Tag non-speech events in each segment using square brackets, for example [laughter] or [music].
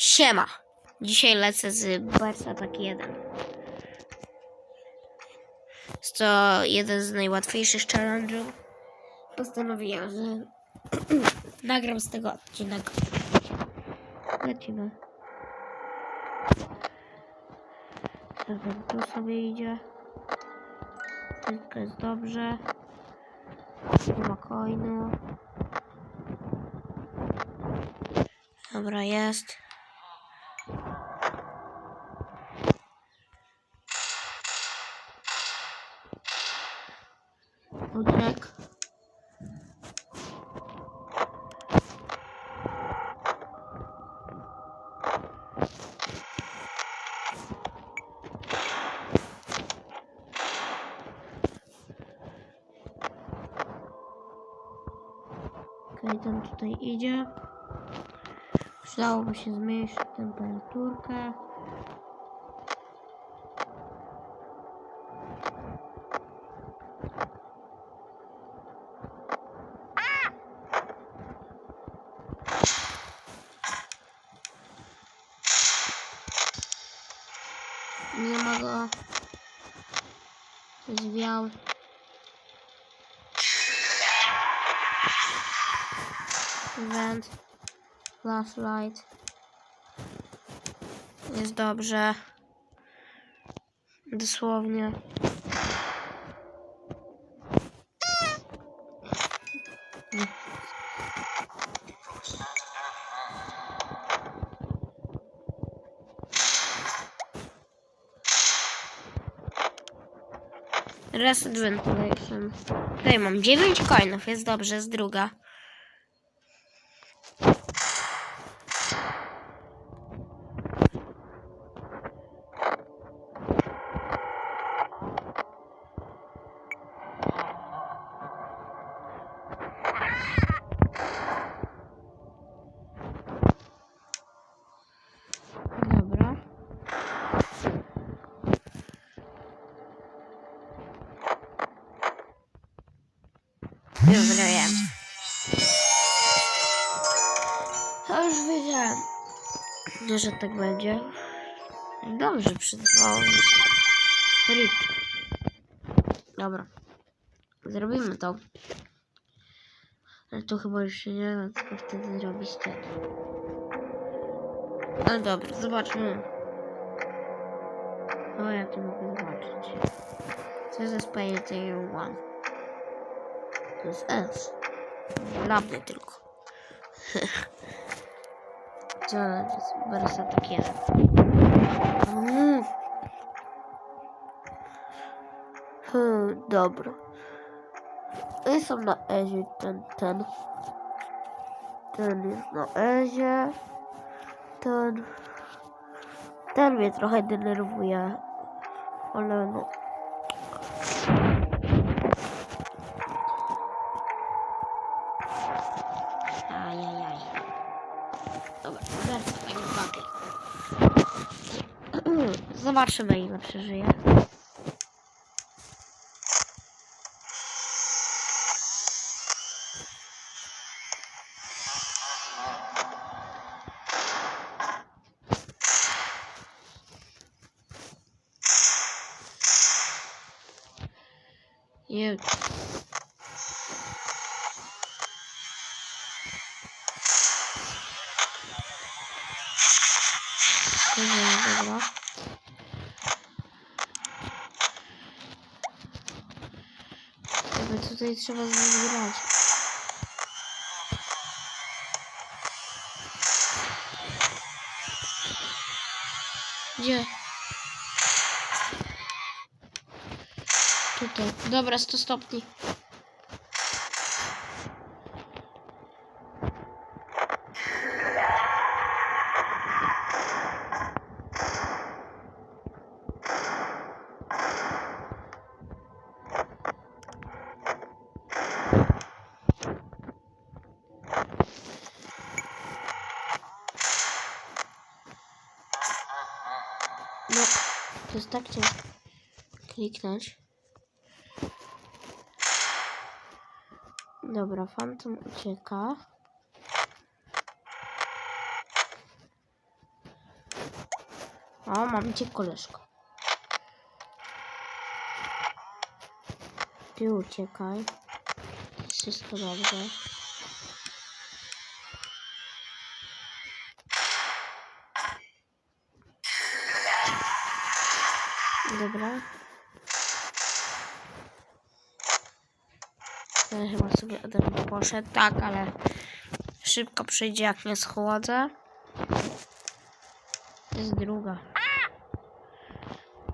Siema. Dzisiaj lecę z Bars Attack 1. Jest to jeden z najłatwiejszych challenge'ów. Postanowiłem, że [clears throat] nagram z tego odcinek. Lecimy. Ten tu sobie idzie. Wszystko jest dobrze. Nie ma. Dobra, jest. Idzie. Przydałoby się zmniejszyć temperaturkę. Nie ma go. Zwiał. Vent. Flashlight. Jest dobrze. Dosłownie. Reset ventilation. Tutaj mam 9 coinów, jest dobrze, jest druga. Że tak będzie. Dobrze przetrwałem. Rip. Dobra. Zrobimy to. Ale to chyba już się nie da, tylko wtedy zrobić ten. Ale dobra, zobaczmy. O, ja tu mogę zobaczyć. Co jest Player One? To jest S. Dla mnie tylko. [laughs] To jest Bersa tak? Mm. Hmm, dobra. I są na Ezie ten, ten. Ten jest na Ezie. Ten. Ten mnie trochę denerwuje. Ale no. Zobaczymy ile przeżyje. Nie. Dobra, dobra. Jakby tutaj trzeba z nim grać. Gdzie? Tutaj. Dobra, 100 stopni. No, ciężko kliknąć. Dobra, Phantom ucieka. O, mam cię koleżko. Ty uciekaj. Wszystko dobrze. Dobra. Ja chyba sobie ode mnie poszedł. Tak, ale szybko przyjdzie jak nie schłodzę. To jest druga.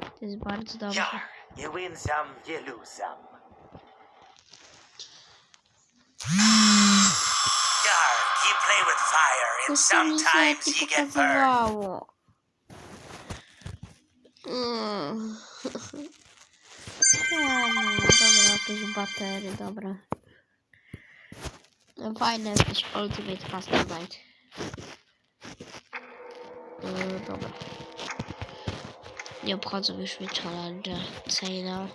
To jest bardzo dobrze. You win some, you lose some. Yar, you play with fire, and Jeszcze mi się sometimes nie you get burned. pokazywało. Mm. Czemu? [laughs] Dobra, jakieś batery, dobra. No fajne jakieś Ultimate Custom Night. Yy, dobra. Nie obchodzą już mnie challenge, Cejna.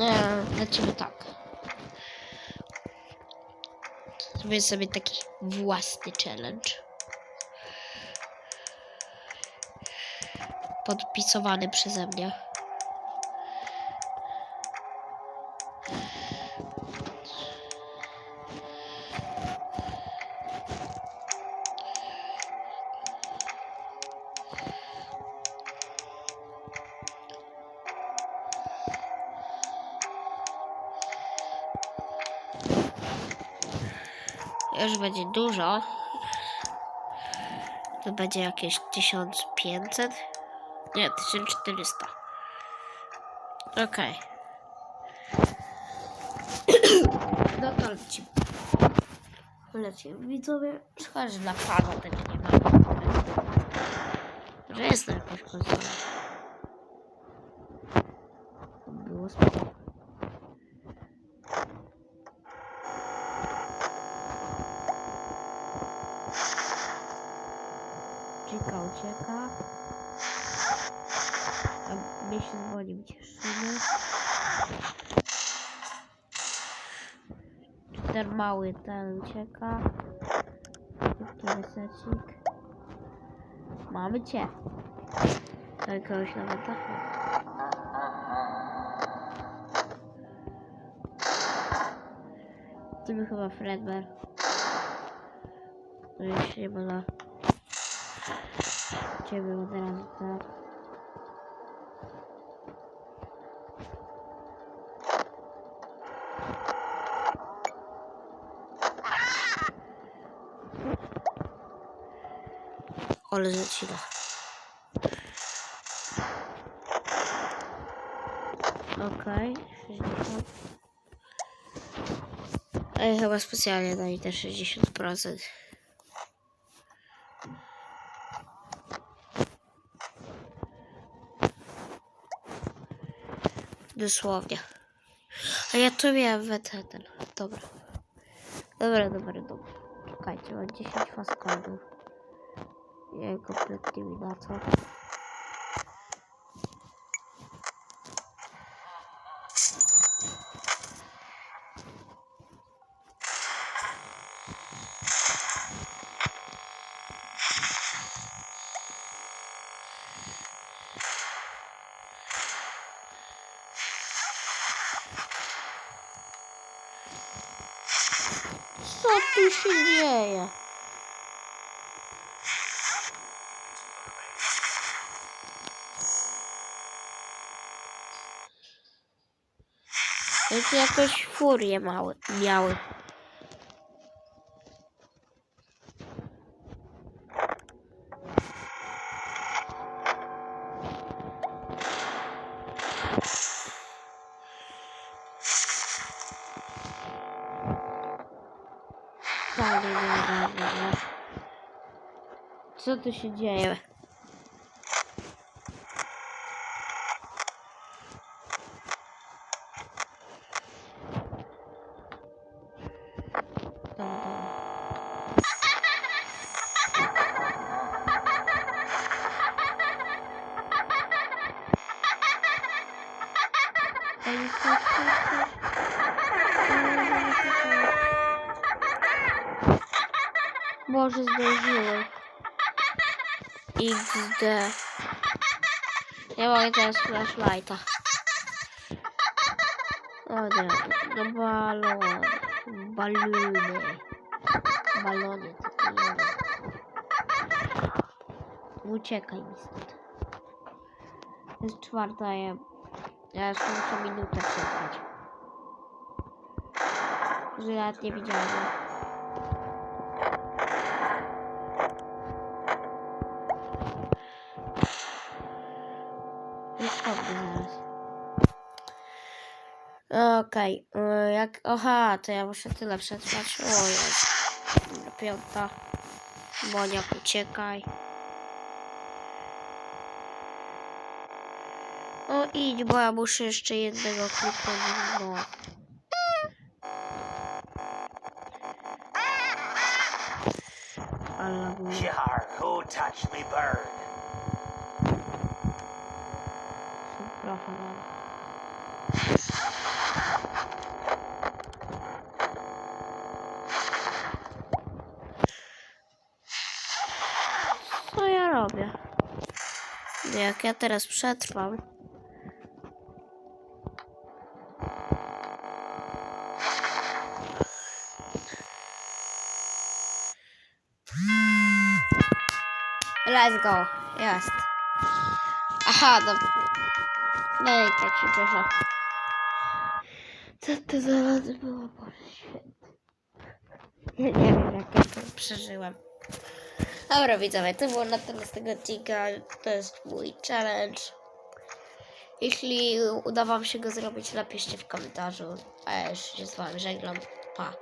Nie, lecimy tak. Zrobię sobie taki własny challenge. Podpisowany przeze mnie. Już będzie dużo. To będzie jakieś 1500. Nie, 1400. Okej. [clears throat] No to lecimy. Widzowie, szkoda, że na pana tego nie ma. Że jest to jakaś konsola. Było spoko. Ucieka. Mnie się dzwonił, cieszymy. Ten mały ten ucieka? Szybki resecik. Mamy cię. To jakiegoś nawet To był chyba Fredbear. To już nie było. Ciebie od razu tak. Ale zacina. Okej, 60. Ej, chyba specjalnie dali te 60%. Dosłownie. A ja to miałem ten. Dobra. Dobra, dobra, dobra. Czekajcie, mam 10 faskordów. Ja kompletnie mi. Co tu się dzieje? тут якось да, да, да. Что ты ще делаешь? Może zdążyłem. XD. Nie mogę teraz flashlighta. O nie, no balon. Baluny. Balony, tylko nie wiem. Uciekaj mi stąd. Jest czwarta, ja, ja jeszcze muszę minutę przetrwać. Że ja nie widziałem. Okej, y, jak... Aha, to ja muszę tyle przetrwać. O jest. Dobra, Piąta. Moniak, uciekaj. O idź, bo ja muszę jeszcze jednego kliknąć. No. Yar, who touched me bird? Przepraszam. Co ja robię? Jak ja teraz przetrwam. Let's go. Jest. Aha, dobra. No i tak się cieszę. Co to za noc było? Boże święty. Ja nie wiem, jak ja to przeżyłem. Dobra, widzowie, to było na tyle z tego odcinka. To jest mój challenge. Jeśli uda wam się go zrobić, napiszcie w komentarzu. A ja już się z wami żegnam. Pa.